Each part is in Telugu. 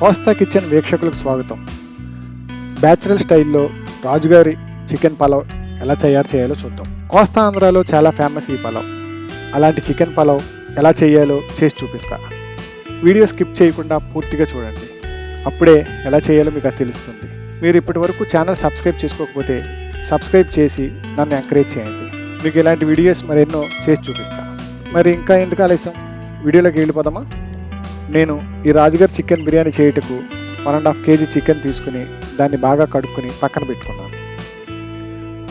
కోస్తా కిచెన్ వీక్షకులకు స్వాగతం. బ్యాచురల్ స్టైల్లో రాజుగారి చికెన్ పలావ్ ఎలా తయారు చేయాలో చూద్దాం. కోస్తా ఆంధ్రాలో చాలా ఫేమస్ ఈ పలావ్. అలాంటి చికెన్ పలావ్ ఎలా చేయాలో చేసి చూపిస్తా. వీడియో స్కిప్ చేయకుండా పూర్తిగా చూడండి. అప్పుడే ఎలా చేయాలో మీకు తెలుస్తుంది. మీరు ఇప్పటి వరకు ఛానల్ సబ్స్క్రైబ్ చేసుకోకపోతే సబ్స్క్రైబ్ చేసి నన్ను ఎంకరేజ్ చేయండి. మీకు ఇలాంటి వీడియోస్ మరెన్నో చేసి చూపిస్తా. మరి ఇంకా ఎందుకు ఆలస్యం? వీడియోలోకి వెళ్ళిపోదామా? నేను ఈ రాజుగారి చికెన్ బిర్యానీ చేయుటకు one and half KG chicken తీసుకుని దాన్ని బాగా కడుక్కొని పక్కన పెట్టుకున్నాను.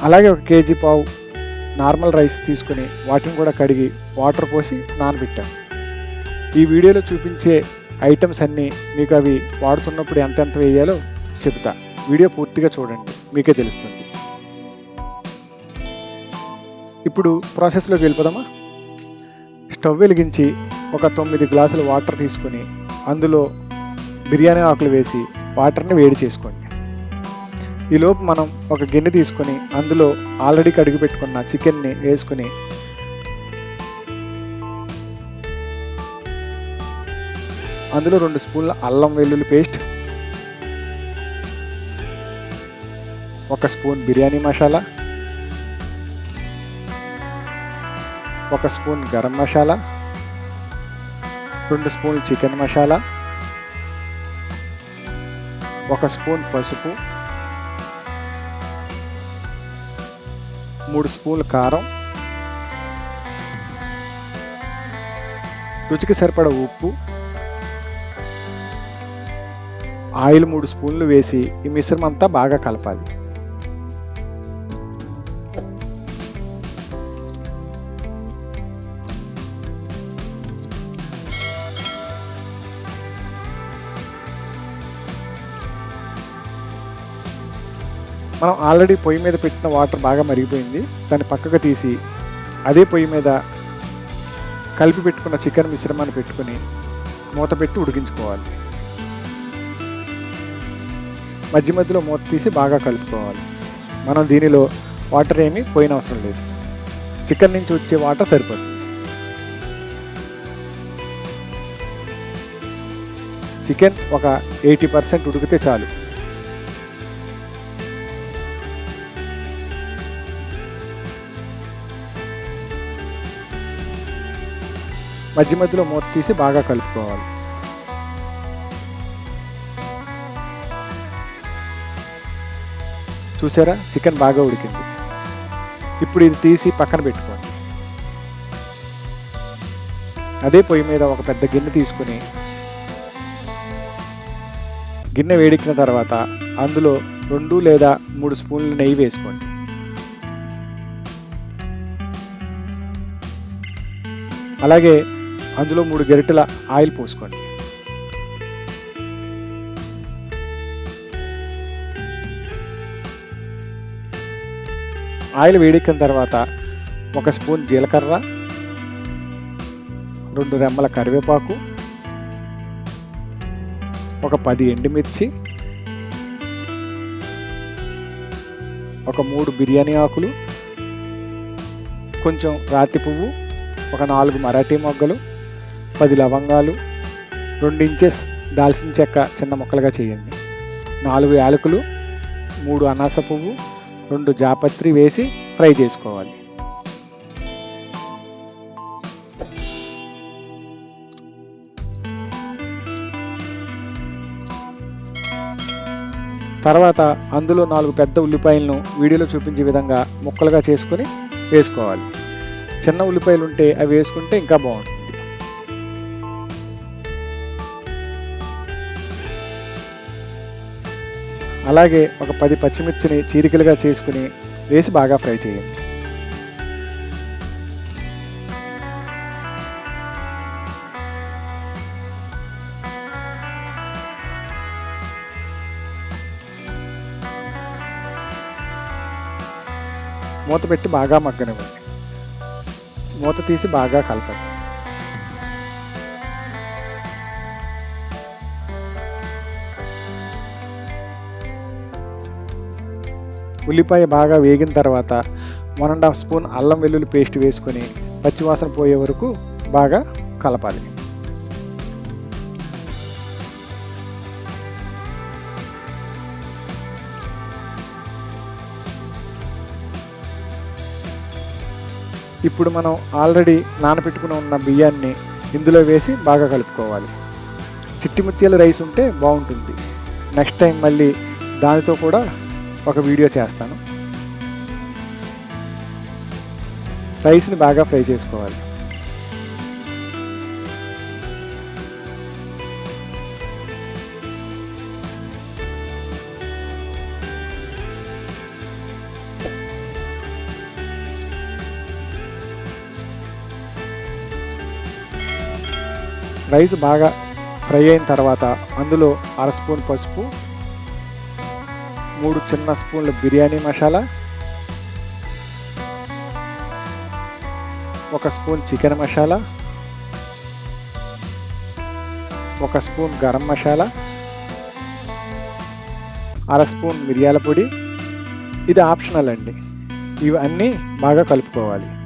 అలాగే ఒక కేజీ పావు నార్మల్ రైస్ తీసుకుని వాటిని కూడా కడిగి వాటర్ పోసి నానబెట్టాను. ఈ వీడియోలో చూపించే ఐటమ్స్ అన్నీ మీకు అవి వాడుతున్నప్పుడు ఎంతెంత వేయాలో చెప్తా వీడియో పూర్తిగా చూడండి మీకే తెలుస్తుంది. ఇప్పుడు ప్రాసెస్లోకి వెళ్ళిపోదామా? స్టవ్ వెలిగించి ఒక తొమ్మిది గ్లాసులు వాటర్ తీసుకొని అందులో బిర్యానీ ఆకులు వేసి వాటర్ని వేడి చేసుకోండి. ఈలోపు మనం ఒక గిన్నె తీసుకొని అందులో ఆల్రెడీ కడిగి పెట్టుకున్న చికెన్ని వేసుకుని అందులో రెండు స్పూన్ల అల్లం వెల్లుల్లి పేస్ట్ ఒక స్పూన్ బిర్యానీ మసాలా ఒక స్పూన్ గరం మసాలా రెండు స్పూన్లు చికెన్ మసాలా ఒక స్పూన్ పసుపు మూడు స్పూన్లు కారం రుచికి సరిపడ ఉప్పు ఆయిల్ మూడు స్పూన్లు వేసి ఈ మిశ్రమం అంతా బాగా కలపాలి. మనం ఆల్రెడీ పొయ్యి మీద పెట్టిన వాటర్ బాగా మరిగిపోయింది. దాన్ని పక్కకు తీసి అదే పొయ్యి మీద కలిపి పెట్టుకున్న చికెన్ మిశ్రమాన్ని పెట్టుకుని మూత పెట్టి ఉడికించుకోవాలి. మధ్య మధ్యలో మూత తీసి బాగా కలుపుకోవాలి. మనం దీనిలో వాటర్ ఏమీ పోయిన అవసరం లేదు. చికెన్ నుంచి వచ్చే వాటర్ సరిపోతుంది. చికెన్ ఒక ఎయిటీ పర్సెంట్ ఉడికితే చాలు. మధ్య మధ్యలో మూత తీసి బాగా కలుపుకోవాలి. చూసారా? చికెన్ బాగా ఉడికింది. ఇప్పుడు ఇది తీసి పక్కన పెట్టుకోండి. అదే పొయ్యి మీద ఒక పెద్ద గిన్నె తీసుకుని గిన్నె వేడెక్కిన తర్వాత అందులో రెండు లేదా మూడు స్పూన్లు నెయ్యి వేసుకోండి. అలాగే అందులో మూడు గరిటెల ఆయిల్ పోసుకోండి. ఆయిల్ వేడెక్కిన తర్వాత ఒక స్పూన్ జీలకర్ర రెండు రెమ్మల కరివేపాకు ఒక పది ఎండుమిర్చి ఒక మూడు బిర్యానీ ఆకులు కొంచెం రాతి పువ్వు ఒక నాలుగు మరాఠీ మొగ్గలు పది లవంగాలు రెండు ఇంచెస్ దాల్చిన చెక్క చిన్న ముక్కలుగా చేయండి. నాలుగు యాలకులు మూడు అనాస పువ్వు రెండు జాపత్రి వేసి ఫ్రై చేసుకోవాలి. తర్వాత అందులో నాలుగు పెద్ద ఉల్లిపాయలను వీడియోలో చూపించే విధంగా ముక్కలుగా చేసుకొని వేసుకోవాలి. చిన్న ఉల్లిపాయలు ఉంటే అవి వేసుకుంటే ఇంకా బాగుంటుంది. అలాగే ఒక పది పచ్చిమిర్చిని చీరికలుగా చేసుకుని వేసి బాగా ఫ్రై చేయండి. మూత పెట్టి బాగా మగ్గనివ్వండి. మూత తీసి బాగా కలపండి. ఉల్లిపాయ బాగా వేగిన తర్వాత వన్ అండ్ హాఫ్ స్పూన్ అల్లం వెల్లుల్లి పేస్ట్ వేసుకొని పచ్చివాసన పోయే వరకు బాగా కలపాలి. ఇప్పుడు మనం ఆల్రెడీ నానబెట్టుకుని ఉన్న బియ్యాన్ని ఇందులో వేసి బాగా కలుపుకోవాలి. చిట్టి ముత్యాల రైస్ ఉంటే బాగుంటుంది. నెక్స్ట్ టైం మళ్ళీ దానితో కూడా ఒక వీడియో చేస్తాను. రైస్ని బాగా ఫ్రై చేసుకోవాలి. రైస్ బాగా ఫ్రై అయిన తర్వాత అందులో అర స్పూన్ పసుపు మూడు చిన్న స్పూన్ల బిర్యానీ మసాలా ఒక స్పూన్ చికెన్ మసాలా ఒక స్పూన్ గరం మసాలా అర స్పూన్ మిరియాల పొడి. ఇది ఆప్షనల్ అండి. ఇవి అన్నీ బాగా కలుపుకోవాలి.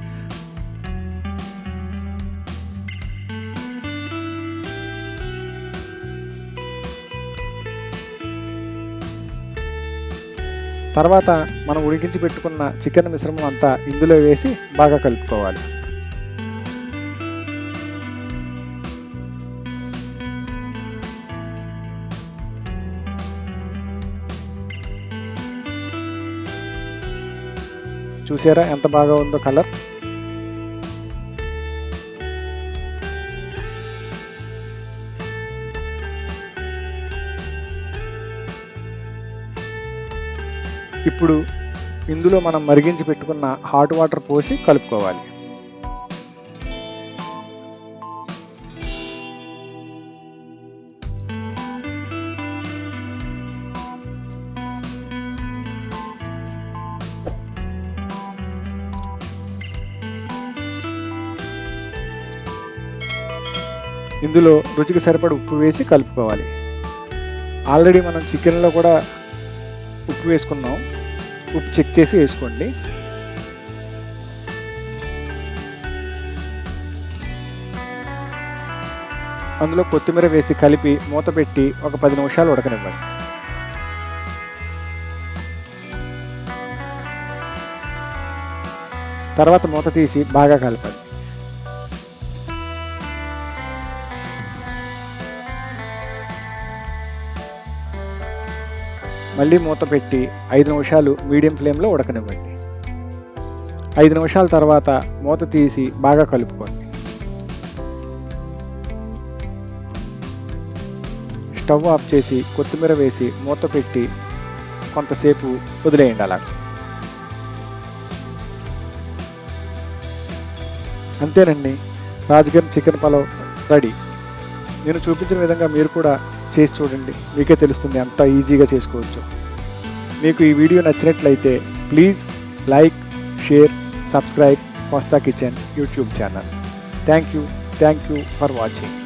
తర్వాత మనం ఉడికించి పెట్టుకున్న చికెన్ మిశ్రమం అంతా ఇందులో వేసి బాగా కలుపుకోవాలి. చూసారా ఎంత బాగా ఉందో కలర్? ఇప్పుడు ఇందులో మనం మరిగించి పెట్టుకున్న హాట్ వాటర్ పోసి కలుపుకోవాలి. ఇందులో రుచికి సరిపడ ఉప్పు వేసి కలుపుకోవాలి. ఆల్రెడీ మనం చికెన్లో కూడా ఉప్పు వేసుకున్నాం. ఉప్పు చెక్ చేసి వేసుకోండి. అందులో కొత్తిమీర వేసి కలిపి మూత పెట్టి ఒక పది నిమిషాలు ఉడకనివ్వండి. తర్వాత మూత తీసి బాగా కలపండి. మళ్ళీ మూత పెట్టి ఐదు నిమిషాలు మీడియం ఫ్లేమ్లో ఉడకనివ్వండి. ఐదు నిమిషాల తర్వాత మూత తీసి బాగా కలుపుకోండి. స్టవ్ ఆఫ్ చేసి కొత్తిమీర వేసి మూత పెట్టి కొంతసేపు వదిలేయండి అలా అంతేనండి. Rajagiri chicken pulao ready. నేను చూపించిన విధంగా మీరు కూడా చేసి చూడండి. మీకే తెలుస్తుంది అంత ఈజీగా చేసుకోవచ్చు. మీకు ఈ వీడియో నచ్చినట్లయితే please like share subscribe Kosta kitchen YouTube channel. Thank you thank you for watching.